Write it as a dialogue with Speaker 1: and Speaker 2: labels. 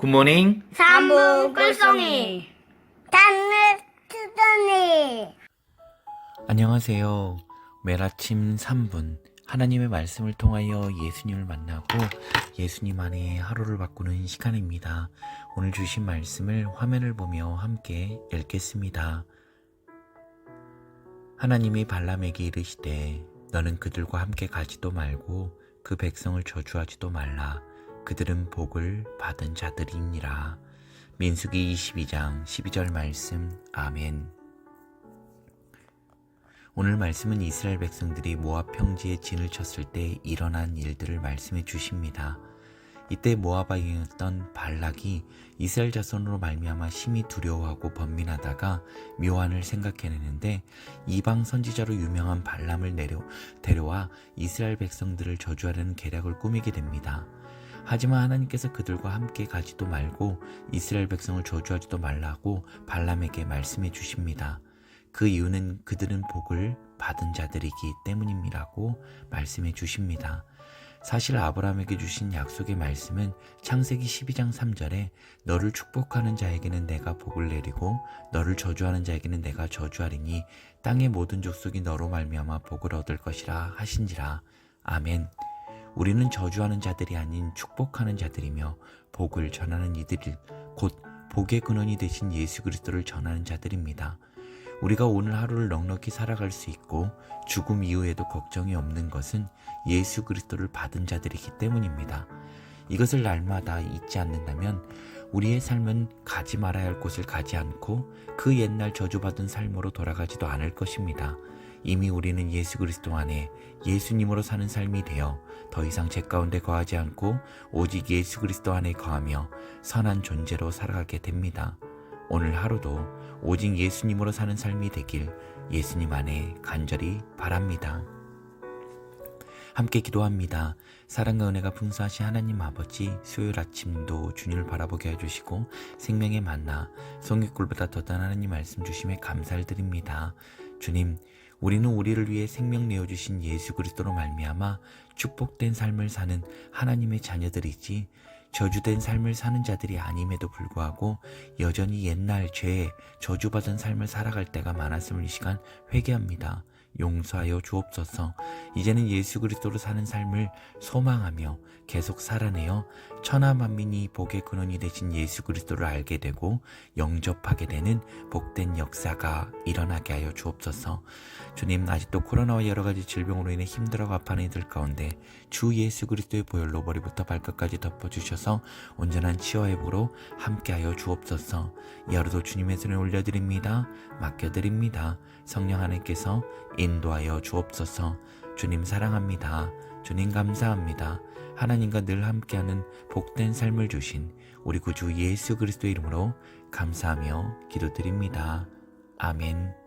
Speaker 1: 굿모닝.
Speaker 2: 삼부 꿀송이 단을 트더니
Speaker 1: 안녕하세요. 매일 아침 3분 하나님의 말씀을 통하여 예수님을 만나고 예수님 안에 하루를 바꾸는 시간입니다. 오늘 주신 말씀을 화면을 보며 함께 읽겠습니다. 하나님이 발람에게 이르시되 너는 그들과 함께 가지도 말고 그 백성을 저주하지도 말라. 그들은 복을 받은 자들이니라. 민수기 22장 12절 말씀 아멘. 오늘 말씀은 이스라엘 백성들이 모압 평지에 진을 쳤을 때 일어난 일들을 말씀해 주십니다. 이때 모압 왕이었던 발락이 이스라엘 자손으로 말미암아 심히 두려워하고 번민하다가 묘안을 생각해내는데 이방 선지자로 유명한 발람을 내려 데려와 이스라엘 백성들을 저주하려는 계략을 꾸미게 됩니다. 하지만 하나님께서 그들과 함께 가지도 말고 이스라엘 백성을 저주하지도 말라고 발람에게 말씀해 주십니다. 그 이유는 그들은 복을 받은 자들이기 때문임이라고 말씀해 주십니다. 사실 아브라함에게 주신 약속의 말씀은 창세기 12장 3절에 너를 축복하는 자에게는 내가 복을 내리고 너를 저주하는 자에게는 내가 저주하리니 땅의 모든 족속이 너로 말미암아 복을 얻을 것이라 하신지라. 아멘. 우리는 저주하는 자들이 아닌 축복하는 자들이며 복을 전하는 이들일 곧 복의 근원이 되신 예수 그리스도를 전하는 자들입니다. 우리가 오늘 하루를 넉넉히 살아갈 수 있고 죽음 이후에도 걱정이 없는 것은 예수 그리스도를 받은 자들이기 때문입니다. 이것을 날마다 잊지 않는다면 우리의 삶은 가지 말아야 할 곳을 가지 않고 그 옛날 저주받은 삶으로 돌아가지도 않을 것입니다. 이미 우리는 예수 그리스도 안에 예수님으로 사는 삶이 되어 더 이상 죄 가운데 거하지 않고 오직 예수 그리스도 안에 거하며 선한 존재로 살아가게 됩니다. 오늘 하루도 오직 예수님으로 사는 삶이 되길 예수님 안에 간절히 바랍니다. 함께 기도합니다. 사랑과 은혜가 풍성하신 하나님 아버지 수요일 아침도 주님을 바라보게 해주시고 생명의 만나 성육골보다 더단 하나님 말씀 주심에 감사를 드립니다. 주님 우리는 우리를 위해 생명 내어 주신 예수 그리스도로 말미암아 축복된 삶을 사는 하나님의 자녀들이지 저주된 삶을 사는 자들이 아님에도 불구하고 여전히 옛날 죄에 저주받은 삶을 살아갈 때가 많았음을 이 시간 회개합니다. 용서하여 주옵소서. 이제는 예수 그리스도로 사는 삶을 소망하며 계속 살아내어 천하 만민이 복의 근원이 되신 예수 그리스도를 알게 되고 영접하게 되는 복된 역사가 일어나게 하여 주옵소서. 주님 아직도 코로나와 여러 가지 질병으로 인해 힘들어가 아파하는 이들 가운데 주 예수 그리스도의 보혈로 머리부터 발끝까지 덮어 주셔서 온전한 치유 회복으로 함께하여 주옵소서. 이 하루도 주님의 손에 올려드립니다. 맡겨드립니다. 성령 하나님께서 인도하여 주옵소서. 주님 사랑합니다. 주님 감사합니다. 하나님과 늘 함께하는 복된 삶을 주신 우리 구주 예수 그리스도 이름으로 감사하며 기도드립니다. 아멘.